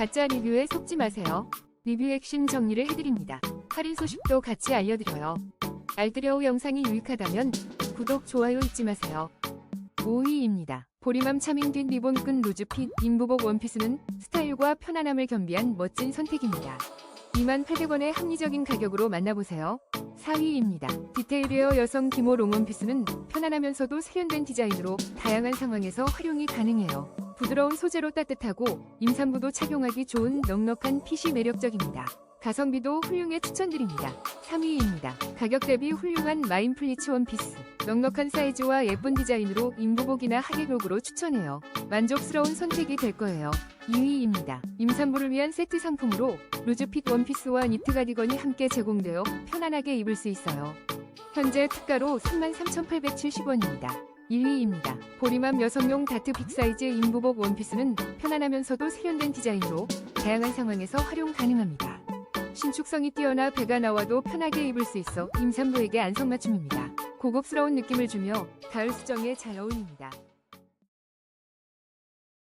가짜 리뷰에 속지 마세요. 리뷰 핵심 정리를 해드립니다. 할인 소식도 같이 알려드려요. 알뜰여우 영상이 유익하다면 구독, 좋아요 잊지 마세요. 5위입니다. 보리맘 차밍된 리본끈 루즈핏 인부복 원피스는 스타일과 편안함을 겸비한 멋진 선택입니다. 28,800원의 합리적인 가격으로 만나보세요. 4위입니다. 디테일웨어 여성 기모 롱원피스는 편안하면서도 세련된 디자인으로 다양한 상황에서 활용이 가능해요. 부드러운 소재로 따뜻하고 임산부도 착용하기 좋은 넉넉한 핏이 매력적입니다. 가성비도 훌륭해 추천드립니다. 3위입니다. 가격 대비 훌륭한 마인 플리츠 원피스. 넉넉한 사이즈와 예쁜 디자인으로 인부복이나 하객룩으로 추천해요. 만족스러운 선택이 될 거예요. 2위입니다. 임산부를 위한 세트 상품으로 루즈핏 원피스와 니트 가디건이 함께 제공되어 편안하게 입을 수 있어요. 현재 특가로 33,870원입니다. 1위입니다. 보리맘 여성용 다트 빅사이즈 인부복 원피스는 편안하면서도 세련된 디자인으로 다양한 상황에서 활용 가능합니다. 신축성이 뛰어나 배가 나와도 편하게 입을 수 있어 임산부에게 안성맞춤입니다. 고급스러운 느낌을 주며 가을 수정에 잘 어울립니다.